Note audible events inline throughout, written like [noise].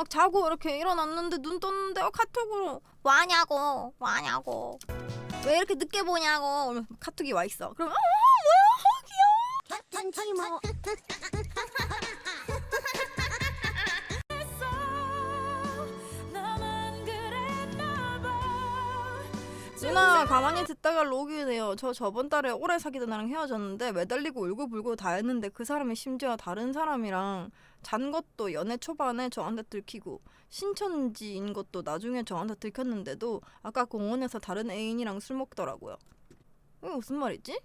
막 자고 이렇게 일어났는데 눈 떴는데 어, 카톡으로 뭐하냐고 뭐하냐고. 왜 이렇게 늦게 보냐고. 카톡이 와 있어. 그럼 어 뭐야? 어, 귀여워. 천천히 뭐. 누나 가만히 듣다가 로그인해요. 저 저번 달에 오래 사귀던 애랑 헤어졌는데 매달리고 울고불고 다 했는데 그 사람이 심지어 다른 사람이랑 잔 것도 연애 초반에 저한테 들키고 신천지인 것도 나중에 저한테 들켰는데도 아까 공원에서 다른 애인이랑 술 먹더라고요. 이게 무슨 말이지?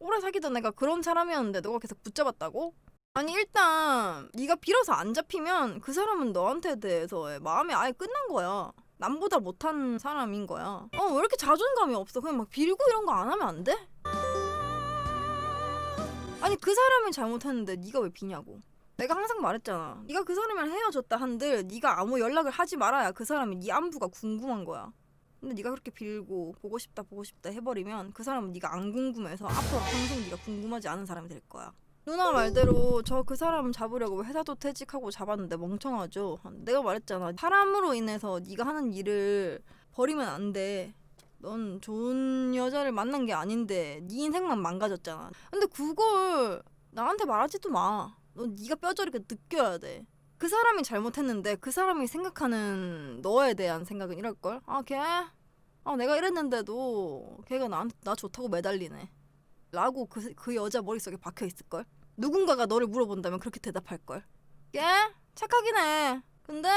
오래 사귀던 애가 그런 사람이었는데 너가 계속 붙잡았다고? 아니 일단 네가 빌어서 안 잡히면 그 사람은 너한테 대해서의 마음이 아예 끝난 거야. 남보다 못한 사람인 거야. 어, 왜 이렇게 자존감이 없어? 그냥 막 빌고 이런 거 안 하면 안 돼? 아니 그 사람이 잘못했는데 네가 왜 비냐고. 내가 항상 말했잖아. 네가 그 사람이랑 헤어졌다 한들 네가 아무 연락을 하지 말아야 그 사람이 네 안부가 궁금한 거야. 근데 네가 그렇게 빌고 보고 싶다 보고 싶다 해버리면 그 사람은 네가 안 궁금해서 앞으로 평생 네가 궁금하지 않은 사람이 될 거야. 누나 말대로 저 그 사람 잡으려고 회사도 퇴직하고 잡았는데 멍청하죠. 내가 말했잖아. 사람으로 인해서 네가 하는 일을 버리면 안 돼. 넌 좋은 여자를 만난 게 아닌데 네 인생만 망가졌잖아. 근데 그걸 나한테 말하지도 마. 넌 네가 뼈저리게 느껴야 돼. 그 사람이 잘못했는데 그 사람이 생각하는 너에 대한 생각은 이럴 걸. 아 걔, 아 내가 이랬는데도 걔가 나한테 나 좋다고 매달리네. 라고 그, 그 여자 머릿속에 박혀 있을 걸. 누군가가 너를 물어본다면 그렇게 대답할 걸. 걔 착하긴 해. 근데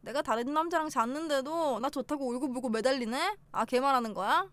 내가 다른 남자랑 잤는데도 나 좋다고 울고불고 매달리네. 아 걔 말하는 거야?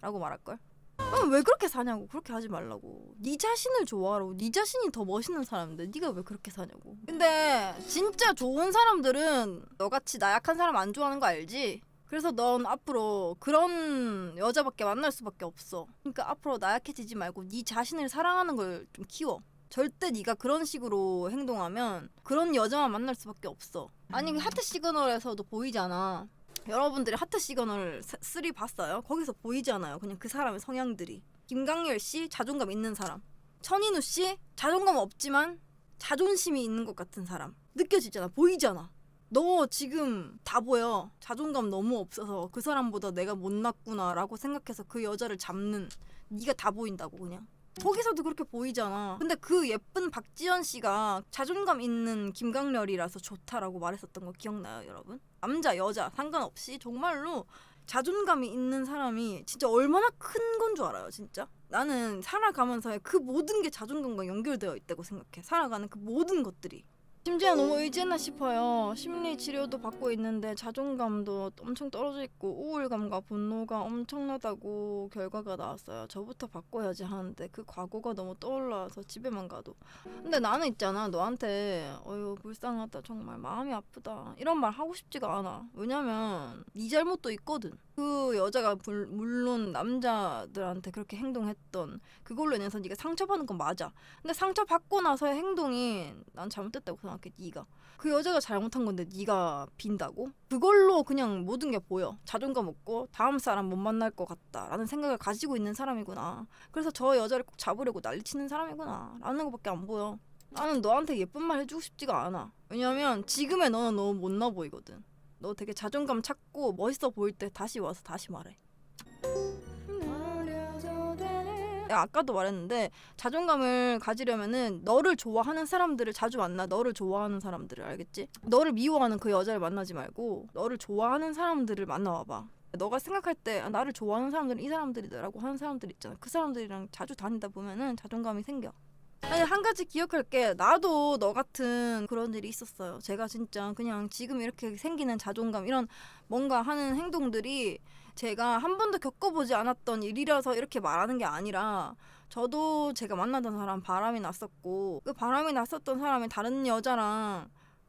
라고 말할 걸. 아, 왜 그렇게 사냐고. 그렇게 하지 말라고. 네 자신을 좋아하라고. 네 자신이 더 멋있는 사람인데 네가 왜 그렇게 사냐고. 근데 진짜 좋은 사람들은 너같이 나약한 사람 안 좋아하는 거 알지? 그래서 넌 앞으로 그런 여자밖에 만날 수밖에 없어. 그러니까 앞으로 나약해지지 말고 네 자신을 사랑하는 걸 좀 키워. 절대 네가 그런 식으로 행동하면 그런 여자만 만날 수밖에 없어. 아니 하트 시그널에서도 보이잖아 여러분들이 하트 시그널 3 봤어요? 거기서 보이잖아요. 그냥 그 사람의 성향들이. 김강렬 씨 자존감 있는 사람. 천인우 씨 자존감 없지만 자존심이 있는 것 같은 사람. 느껴지잖아. 보이잖아. 너 지금 다 보여. 자존감 너무 없어서 그 사람보다 내가 못났구나라고 생각해서 그 여자를 잡는 네가 다 보인다고 그냥. 거기서도 그렇게 보이잖아. 근데 그 예쁜 박지현 씨가 자존감 있는 김강렬이라서 좋다라고 말했었던 거 기억나요, 여러분? 남자, 여자 상관없이 정말로 자존감이 있는 사람이 진짜 얼마나 큰 건 줄 알아요, 진짜? 나는 살아가면서 그 모든 게 자존감과 연결되어 있다고 생각해. 살아가는 그 모든 것들이. 심지어 너무 의지했나 싶어요. 심리 치료도 받고 있는데 자존감도 엄청 떨어져 있고 우울감과 분노가 엄청나다고 결과가 나왔어요. 저부터 바꿔야지 하는데 그 과거가 너무 떠올라서 집에만 가도. 근데 나는 있잖아 너한테 어휴 불쌍하다 정말 마음이 아프다 이런 말 하고 싶지가 않아. 왜냐면 네 잘못도 있거든. 그 여자가 불- 물론 남자들한테 그렇게 행동했던 그걸로 인해서 네가 상처받는 건 맞아. 근데 상처받고 나서의 행동이 난 잘못됐다고 생각 해 네가. 그 여자가 잘못한 건데 네가 빈다고? 그걸로 그냥 모든 게 보여. 자존감 없고 다음 사람 못 만날 것 같다라는 생각을 가지고 있는 사람이구나. 그래서 저 여자를 꼭 잡으려고 난리치는 사람이구나. 라는 것밖에 안 보여. 나는 너한테 예쁜 말 해주고 싶지가 않아. 왜냐면 지금의 너는 너무 못나 보이거든. 너 되게 자존감 찾고 멋있어 보일 때 다시 와서 다시 말해 아까도 말했는데 자존감을 가지려면은 너를 좋아하는 사람들을 자주 만나. 너를 좋아하는 사람들을 알겠지? 너를 미워하는 그 여자를 만나지 말고 너를 좋아하는 사람들을 만나와봐. 너가 생각할 때 아, 나를 좋아하는 사람들은 이 사람들이다라고 하는 사람들 있잖아. 그 사람들이랑 자주 다니다 보면은 자존감이 생겨. 아니 한 가지 기억할 게. 나도 너 같은 그런 일이 있었어요. 제가 진짜 그냥 지금 이렇게 생기는 자존감 이런 뭔가 하는 행동들이 제가 한 번도 겪어보지 않았던 일이라서 이렇게 말하는 게 아니라 저도 제가 만나던 사람 바람이 났었고 그 바람이 났었던 사람이 다른 여자랑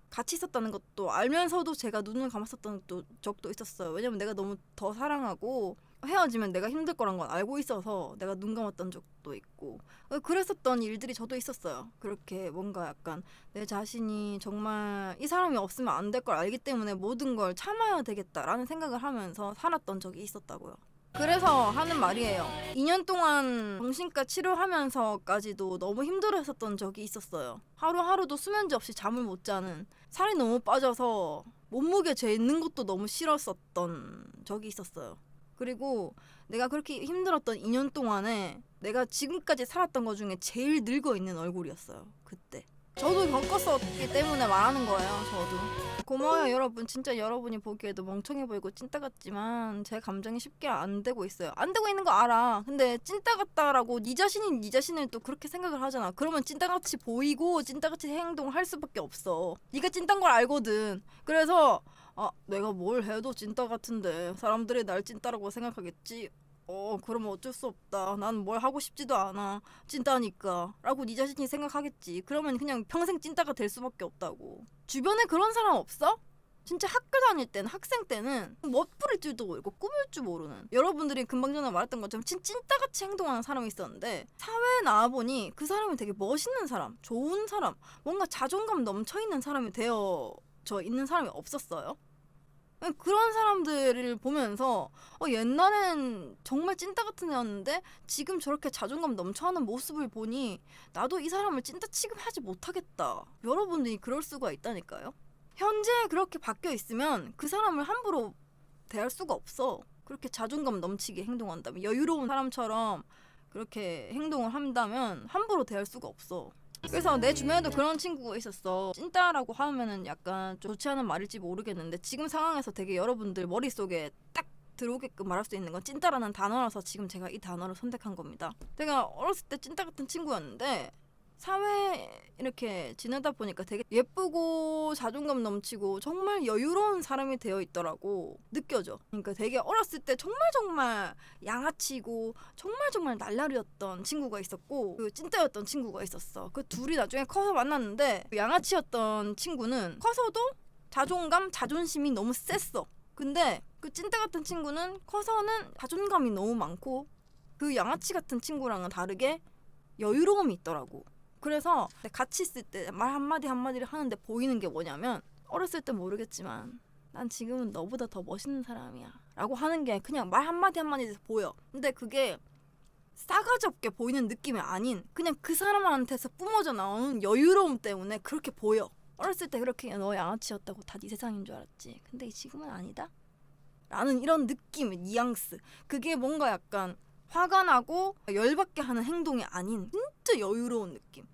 같이 있었다는 것도 알면서도 제가 눈을 감았었던 또 적도 있었어요. 왜냐면 내가 너무 더 사랑하고 헤어지면 내가 힘들 거란 걸 알고 있어서 내가 눈 감았던 적도 있고 그랬었던 일들이 저도 있었어요. 그렇게 뭔가 약간 내 자신이 정말 이 사람이 없으면 안 될 걸 알기 때문에 모든 걸 참아야 되겠다라는 생각을 하면서 살았던 적이 있었다고요. 그래서 하는 말이에요. 2년 동안 정신과 치료하면서까지도 너무 힘들어했었던 적이 있었어요. 하루하루도 수면제 없이 잠을 못 자는 살이 너무 빠져서 몸무게 재는 것도 너무 싫었었던 적이 있었어요. 그리고 내가 그렇게 힘들었던 2년 동안에 내가 지금까지 살았던 것 중에 제일 늙어 있는 얼굴이었어요. 그때. 저도 겪었었기 때문에 말하는 거예요. 저도. 고마워요 여러분. 진짜 여러분이 보기에도 멍청해 보이고 찐따 같지만 제 감정이 쉽게 안 되고 있어요. 안 되고 있는 거 알아. 근데 찐따 같다라고 네 자신이 네 자신을 또 그렇게 생각을 하잖아. 그러면 찐따 같이 보이고 찐따 같이 행동할 수밖에 없어. 네가 찐따인 걸 알거든. 그래서 아 내가 뭘 해도 찐따 같은데 사람들이 날 찐따라고 생각하겠지. 어 그러면 어쩔 수 없다. 난 뭘 하고 싶지도 않아. 찐따니까. 라고 네 자신이 생각하겠지. 그러면 그냥 평생 찐따가 될 수밖에 없다고. 주변에 그런 사람 없어? 진짜 학교 다닐 때는 학생 때는 멋부릴 줄도 모르고 꾸밀 줄 모르는 여러분들이 금방 전에 말했던 것처럼 진, 찐따같이 행동하는 사람이 있었는데 사회에 나와보니 그 사람이 되게 멋있는 사람 좋은 사람 뭔가 자존감 넘쳐있는 사람이 되어져 있는 사람이 없었어요 그런 사람들을 보면서 어, 옛날엔 정말 찐따 같은 애였는데 지금 저렇게 자존감 넘쳐하는 모습을 보니 나도 이 사람을 찐따 취급하지 못하겠다. 여러분들이 그럴 수가 있다니까요. 현재 그렇게 바뀌어 있으면 그 사람을 함부로 대할 수가 없어. 그렇게 자존감 넘치게 행동한다면 여유로운 사람처럼 그렇게 행동을 한다면 함부로 대할 수가 없어. 그래서 내 주변에도 그런 친구가 있었어. 찐따라고 하면은 약간 좀 좋지 않은 말일지 모르겠는데 지금 상황에서 되게 여러분들 머릿속에 딱 들어오게끔 말할 수 있는 건 찐따라는 단어라서 지금 제가 이 단어를 선택한 겁니다. 제가 어렸을 때 찐따 같은 친구였는데 사회 이렇게 지내다 보니까 되게 예쁘고 자존감 넘치고 정말 여유로운 사람이 되어 있더라고 느껴져. 그러니까 되게 어렸을 때 정말 정말 양아치고 정말 정말 날라리였던 친구가 있었고 그 찐따였던 친구가 있었어. 그 둘이 나중에 커서 만났는데 그 양아치였던 친구는 커서도 자존감, 자존심이 너무 셌어. 근데 그 찐따 같은 친구는 커서는 자존감이 너무 많고 그 양아치 같은 친구랑은 다르게 여유로움이 있더라고. 그래서 같이 있을 때 말 한마디 한마디를 하는데 보이는 게 뭐냐면 어렸을 때 모르겠지만 난 지금은 너보다 더 멋있는 사람이야 라고 하는 게 그냥 말 한마디 한마디에서 보여. 근데 그게 싸가지 없게 보이는 느낌이 아닌 그냥 그 사람한테서 뿜어져 나오는 여유로움 때문에 그렇게 보여. 어렸을 때 그렇게 너 양아치였다고 다 네 세상인 줄 알았지. 근데 지금은 아니다? 라는 이런 느낌 뉘앙스. 그게 뭔가 약간 화가 나고 열받게 하는 행동이 아닌 진짜 여유로운 느낌.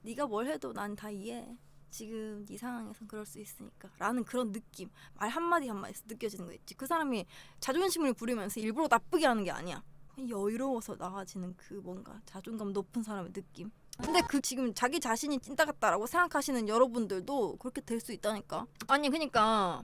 네가 뭘 해도 난 다 이해해. 지금 네 상황에선 그럴 수 있으니까. 라는 그런 느낌. 말 한마디 한마디에서 느껴지는 거 있지. 그 사람이 자존심을 부리면서 일부러 나쁘게 하는 게 아니야. 여유로워서 나아지는 그 뭔가 자존감 높은 사람의 느낌. 근데 그 지금 자기 자신이 찐따 같다라고 생각하시는 여러분들도 그렇게 될 수 있다니까. 아니 그니까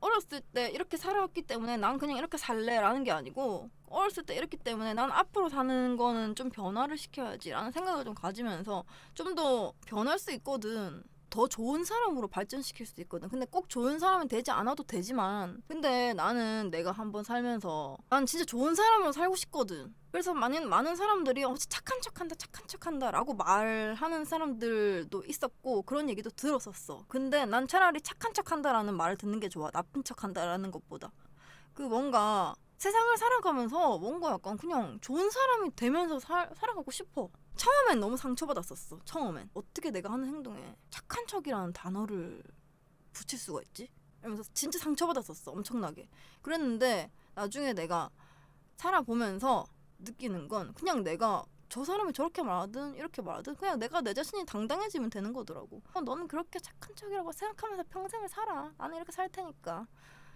어렸을 때 이렇게 살아왔기 때문에 난 그냥 이렇게 살래라는 게 아니고 어렸을 때 이렇기 때문에 난 앞으로 사는 거는 좀 변화를 시켜야지라는 생각을 좀 가지면서 좀 더 변할 수 있거든. 더 좋은 사람으로 발전시킬 수 있거든. 근데 꼭 좋은 사람이 되지 않아도 되지만 근데 나는 내가 한번 살면서 난 진짜 좋은 사람으로 살고 싶거든. 그래서 많은 많은 사람들이 어 착한 척한다 착한 척한다라고 말하는 사람들도 있었고 그런 얘기도 들었었어. 근데 난 차라리 착한 척한다라는 말을 듣는 게 좋아. 나쁜 척한다라는 것보다. 그 뭔가 세상을 살아가면서 뭔가 약간 그냥 좋은 사람이 되면서 살, 살아가고 싶어. 처음엔 너무 상처받았었어. 처음엔 어떻게 내가 하는 행동에 착한 척이라는 단어를 붙일 수가 있지? 이러면서 진짜 상처받았었어. 엄청나게. 그랬는데 나중에 내가 살아보면서 느끼는 건 그냥 내가 저 사람이 저렇게 말하든 이렇게 말하든 그냥 내가 내 자신이 당당해지면 되는 거더라고. 어, 너는 그렇게 착한 척이라고 생각하면서 평생을 살아. 나는 이렇게 살 테니까.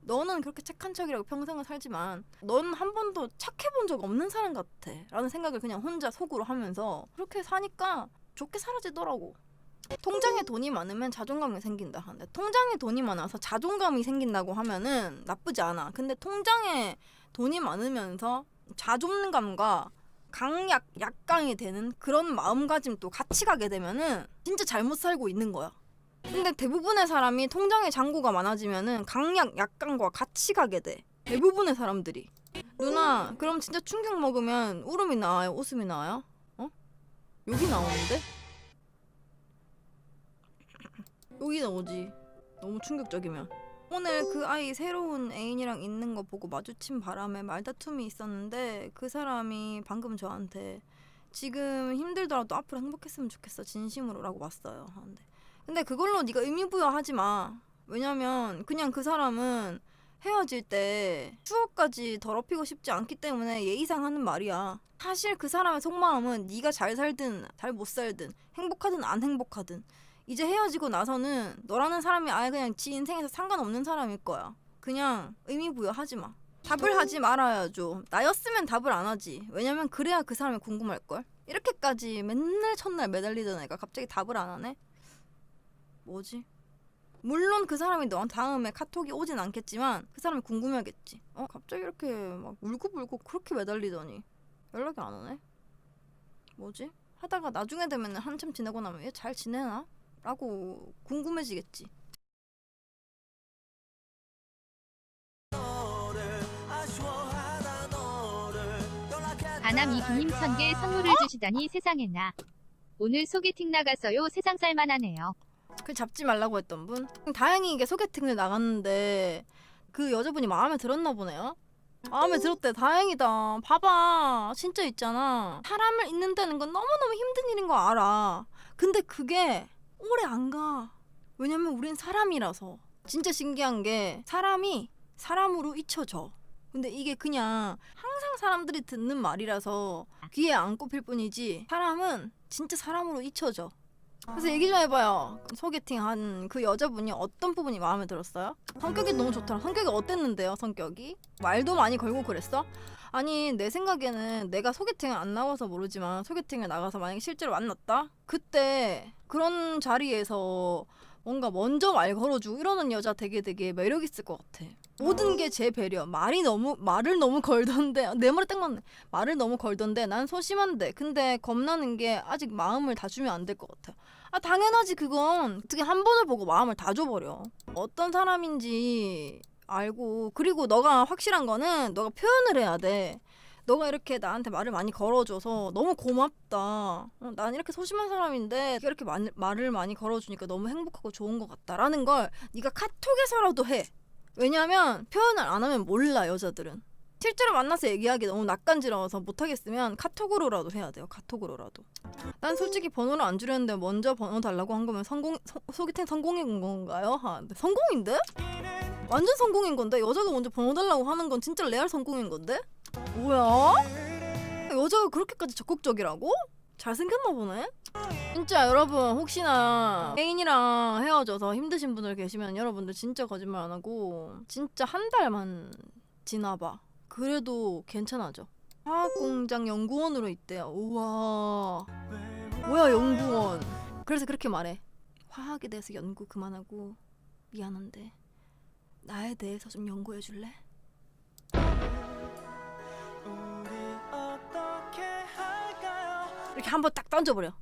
너는 그렇게 착한 척이라고 평생을 살지만 넌 한 번도 착해 본 적 없는 사람 같아. 라는 생각을 그냥 혼자 속으로 하면서 그렇게 사니까 좋게 사라지더라고. 통장에 돈이 많으면 자존감이 생긴다 하는데 통장에 돈이 많아서 자존감이 생긴다고 하면은 나쁘지 않아. 근데 통장에 돈이 많으면서 자존감과 강약 약강이 되는 그런 마음가짐도 같이 가게 되면은 진짜 잘못 살고 있는 거야 근데 대부분의 사람이 통장에 잔고가 많아지면은 강약 약강과 같이 가게 돼. 대부분의 사람들이. 누나, 그럼 진짜 충격 먹으면 울음이 나와요? 웃음이 나와요? 어? 여기 나오는데? 여기 나오지. 너무 충격적이면. 오늘 그 아이 새로운 애인이랑 있는 거 보고 마주친 바람에 말다툼이 있었는데 그 사람이 방금 저한테 지금 힘들더라도 앞으로 행복했으면 좋겠어 진심으로라고 왔어요 하는데 근데 그걸로 네가 의미 부여하지 마. 왜냐면 그냥 그 사람은 헤어질 때 추억까지 더럽히고 싶지 않기 때문에 예의상 하는 말이야. 사실 그 사람의 속마음은 네가 잘 살든 잘 못 살든 행복하든 안 행복하든 이제 헤어지고 나서는 너라는 사람이 아예 그냥 지 인생에서 상관없는 사람일 거야. 그냥 의미 부여하지 마. 답을 하지 말아야죠. 나였으면 답을 안 하지. 왜냐면 그래야 그 사람이 궁금할 걸. 이렇게까지 맨날 첫날 매달리던 애가 갑자기 답을 안 하네. 뭐지? 물론 그 사람이 너 다음에 카톡이 오진 않겠지만 그 사람이 궁금해하겠지. 어 갑자기 이렇게 막 울고불고 그렇게 매달리더니 연락이 안 오네. 뭐지? 하다가 나중에 되면 한참 지나고 나면 얘 잘 지내나? 라고 궁금해지겠지. 아남 이기님 천개 선물을 주시다니 세상에나. 오늘 소개팅 나갔어요. 세상 살만하네요. 그 잡지 말라고 했던 분. 다행히 이게 소개팅을 나갔는데 그 여자분이 마음에 들었나 보네요. 마음에 들었대. 다행이다. 봐봐. 진짜 있잖아. 사람을 잊는다는 건 너무너무 힘든 일인 거 알아. 근데 그게 오래 안 가. 왜냐면 우린 사람이라서. 진짜 신기한 게 사람이 사람으로 잊혀져. 근데 이게 그냥 항상 사람들이 듣는 말이라서 귀에 안 꼽힐 뿐이지 사람은 진짜 사람으로 잊혀져. 그래서 얘기 좀 해봐요. 소개팅 한 그 여자분이 어떤 부분이 마음에 들었어요? 성격이 너무 좋더라. 성격이 어땠는데요, 성격이? 말도 많이 걸고 그랬어? 아니, 내 생각에는 내가 소개팅을 안 나와서 모르지만 소개팅을 나가서 만약에 실제로 만났다? 그때 그런 자리에서 뭔가 먼저 말 걸어주고 이러는 여자 되게 되게 매력 있을 것 같아. 모든 게 제 배려. 말이 너무 말을 너무 걸던데 [laughs] 내 말에 딱 맞네. 말을 너무 걸던데 난 소심한데 근데 겁나는 게 아직 마음을 다 주면 안 될 것 같아. 아 당연하지 그건 어떻게 한 번을 보고 마음을 다 줘버려. 어떤 사람인지 알고 그리고 너가 확실한 거는 너가 표현을 해야 돼. 너가 이렇게 나한테 말을 많이 걸어줘서 너무 고맙다. 어, 난 이렇게 소심한 사람인데 이렇게 말, 말을 많이 걸어주니까 너무 행복하고 좋은 것 같다라는 걸 네가 카톡에서라도 해. 왜냐면 표현을 안 하면 몰라 여자들은. 실제로 만나서 얘기하기 너무 낯간지러워서 못하겠으면 카톡으로라도 해야 돼요. 카톡으로라도. 난 솔직히 번호를 안 주려는데 먼저 번호 달라고 한 거면 성공 소, 소개팅 성공인 건가요? 하는데 성공인데? 완전 성공인 건데 여자가 먼저 번호 달라고 하는 건 진짜 레알 성공인 건데? 뭐야? 여자가 그렇게까지 적극적이라고? 잘생겼나 보네? 진짜 여러분 혹시나 애인이랑 헤어져서 힘드신 분들 계시면 여러분들 진짜 거짓말 안 하고 진짜 한 달만 지나봐. 그래도 괜찮아져. 화학공장 연구원으로 있대요. 우와. 뭐야 연구원. 그래서 그렇게 말해. 화학에 대해서 연구 그만하고 미안한데 나에 대해서 좀 연구해 줄래? 이렇게 한번 딱 던져버려.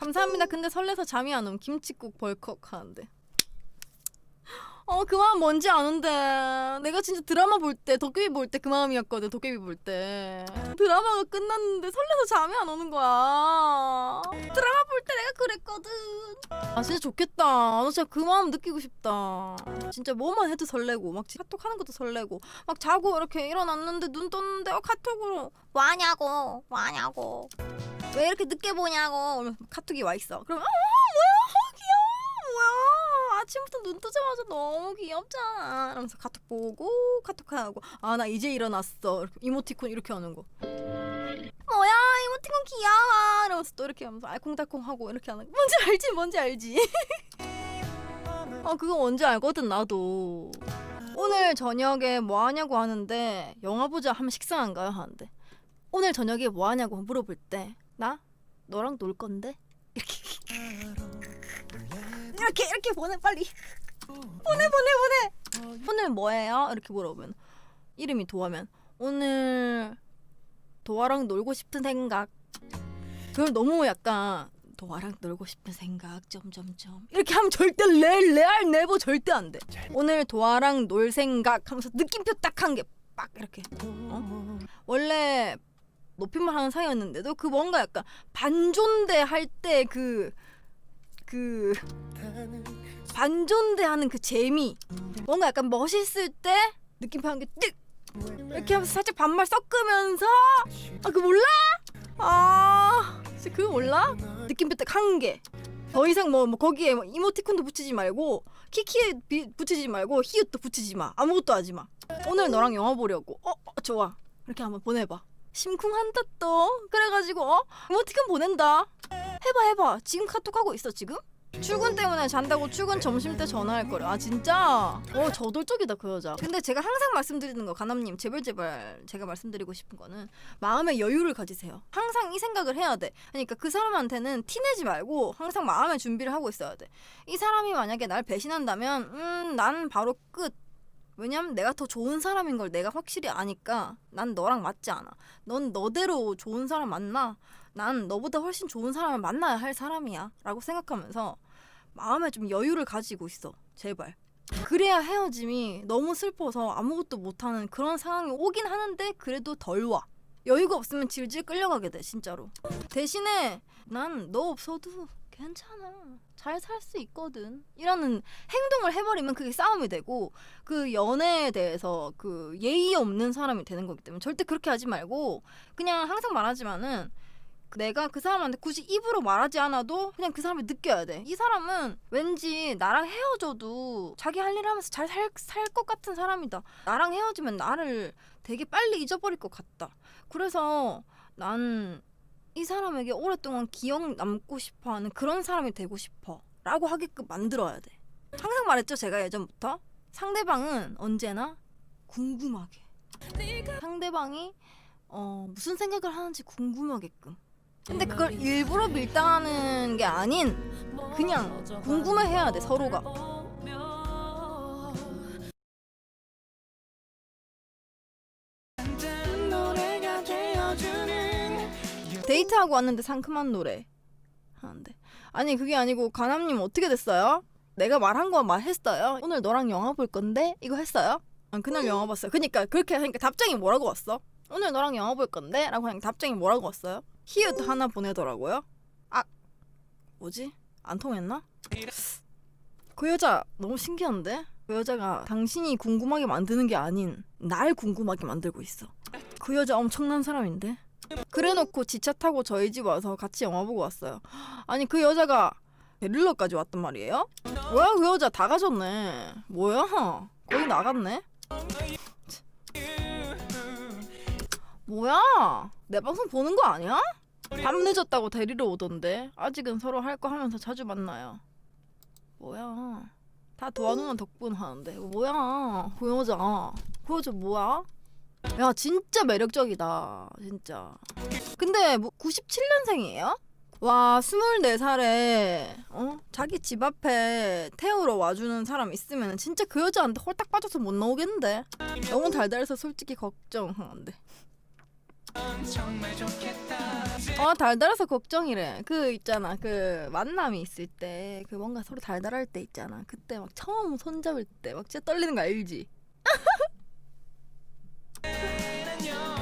감사합니다. 근데 설레서 잠이 안 옴. 김치국 벌컥 하는데. 어, 그 마음 뭔지 아는데. 내가 진짜 드라마 볼 때, 도깨비 볼 때 그 마음이었거든, 도깨비 볼 때. 드라마가 끝났는데 설레서 잠이 안 오는 거야. 드라마 볼 때 내가 그랬거든. 아, 진짜 좋겠다. 나 진짜 그 마음 느끼고 싶다. 진짜 뭐만 해도 설레고, 막 카톡 하는 것도 설레고, 막 자고 이렇게 일어났는데 눈 떴는데, 어, 카톡으로. 뭐하냐고, 뭐하냐고. 왜 이렇게 늦게 보냐고. 카톡이 와 있어. 그러면, 어, 뭐야, 어, 귀여워. 뭐야. 아침부터 눈 뜨자마자 너무 귀엽잖아. 이러면서 카톡 보고 카톡하고 아 나 이제 일어났어. 이모티콘 이렇게 하는 거. 뭐야 이모티콘 귀여워. 이러면서 또 이렇게 하면서 알콩달콩하고 이렇게 하는 거. 뭔지 알지? 뭔지 알지? [laughs] 어 그거 뭔지 알거든 나도. 오늘 저녁에 뭐 하냐고 하는데 영화 보자 하면 식상한가요 하는데 오늘 저녁에 뭐 하냐고 물어볼 때 나? 너랑 놀 건데? 이렇게. 이렇게 이렇게 보내 빨리. 보내 보내 보내. 오늘 뭐해요? 이렇게 물어보면. 이름이 도하면. 오늘 도아랑 놀고 싶은 생각. 그걸 너무 약간 도아랑 놀고 싶은 생각 점점점. 이렇게 하면 절대 레, 레알 네버 절대 안 돼. 오늘 도아랑 놀 생각 하면서 느낌표 딱한 개. 빡 이렇게. 어? 원래 높임말 하는 사이였는데도 그 뭔가 약간 반존대 할 때 그 그 반존대 하는 그 재미. 뭔가 약간 멋있을 때 느낌표 한 개뜩 이렇게 하면서 살짝 반말 섞으면서 아 그 몰라? 아 진짜 그거 몰라? 느낌표 딱 한 개. 더 이상 뭐, 뭐 거기에 뭐 이모티콘도 붙이지 말고 키키에 비, 붙이지 말고 히읗도 붙이지 마. 아무것도 하지 마. 오늘 너랑 영화 보려고. 어, 어 좋아. 이렇게 한번 보내봐 심쿵한다 또 그래가지고 어 이모티콘 보낸다 해봐 해봐 지금 카톡 하고 있어 지금 출근 때문에 잔다고 출근 점심 때 전화할 거래. 아 진짜? 어 저돌적이다 그 여자. 근데 제가 항상 말씀드리는 거 가남님 제발 제발 제가 말씀드리고 싶은 거는 마음의 여유를 가지세요. 항상 이 생각을 해야 돼. 그러니까 그 사람한테는 티내지 말고 항상 마음의 준비를 하고 있어야 돼. 이 사람이 만약에 날 배신한다면 음 난 바로 끝. 왜냐면 내가 더 좋은 사람인 걸 내가 확실히 아니까 난 너랑 맞지 않아. 넌 너대로 좋은 사람 만나. 난 너보다 훨씬 좋은 사람을 만나야 할 사람이야. 라고 생각하면서 마음에 좀 여유를 가지고 있어. 제발. 그래야 헤어짐이 너무 슬퍼서 아무것도 못하는 그런 상황이 오긴 하는데 그래도 덜 와. 여유가 없으면 질질 끌려가게 돼 진짜로. 대신에 난 너 없어도 괜찮아. 잘 살 수 있거든. 이라는 행동을 해버리면 그게 싸움이 되고 그 연애에 대해서 그 예의 없는 사람이 되는 거기 때문에 절대 그렇게 하지 말고 그냥 항상 말하지만은 내가 그 사람한테 굳이 입으로 말하지 않아도 그냥 그 사람이 느껴야 돼. 이 사람은 왠지 나랑 헤어져도 자기 할 일 하면서 잘살살것 같은 사람이다. 나랑 헤어지면 나를 되게 빨리 잊어버릴 것 같다. 그래서 난 이 사람에게 오랫동안 기억 남고 싶어 하는 그런 사람이 되고 싶어. 라고 하게끔 만들어야 돼. 항상 말했죠, 제가 예전부터. 상대방은 언제나 궁금하게. 상대방이 어, 무슨 생각을 하는지 궁금하게끔. 근데 그걸 일부러 밀당하는 게 아닌 그냥 궁금해해야 돼 서로가. 데이트하고 왔는데 상큼한 노래 하는데 아니 그게 아니고 가남님 어떻게 됐어요? 내가 말한 거 말했어요? 오늘 너랑 영화 볼 건데 이거 했어요? 아, 그날 영화 봤어요. 그니까 그렇게 하니까 답장이 뭐라고 왔어? 오늘 너랑 영화 볼 건데? 라고 하니까 답장이 뭐라고 왔어요? 히읗 하나 보내더라고요. 아 뭐지? 안 통했나? 그 여자 너무 신기한데? 그 여자가 당신이 궁금하게 만드는 게 아닌 날 궁금하게 만들고 있어. 그 여자 엄청난 사람인데? 그래놓고 지차 타고 저희 집 와서 같이 영화 보고 왔어요. 아니 그 여자가 베를러까지 왔단 말이에요? 뭐야 그 여자 다 가졌네. 뭐야? 거의 나갔네. 뭐야? 내 방송 보는 거 아니야? 밤 늦었다고 데리러 오던데 아직은 서로 할 거 하면서 자주 만나요. 뭐야? 다 도와누나 덕분 하는데 뭐야? 그 여자 그 여자 뭐야? 야 진짜 매력적이다 진짜. 근데 뭐 97년생이에요? 와 24살에 어? 자기 집 앞에 태우러 와주는 사람 있으면 진짜 그 여자한테 홀딱 빠져서 못 나오겠는데 너무 달달해서 솔직히 걱정하는데 어 달달해서 걱정이래 그 있잖아 그 만남이 있을 때 그 뭔가 서로 달달할 때 있잖아 그때 막 처음 손잡을 때 막 진짜 떨리는 거 알지 [laughs] 나는 영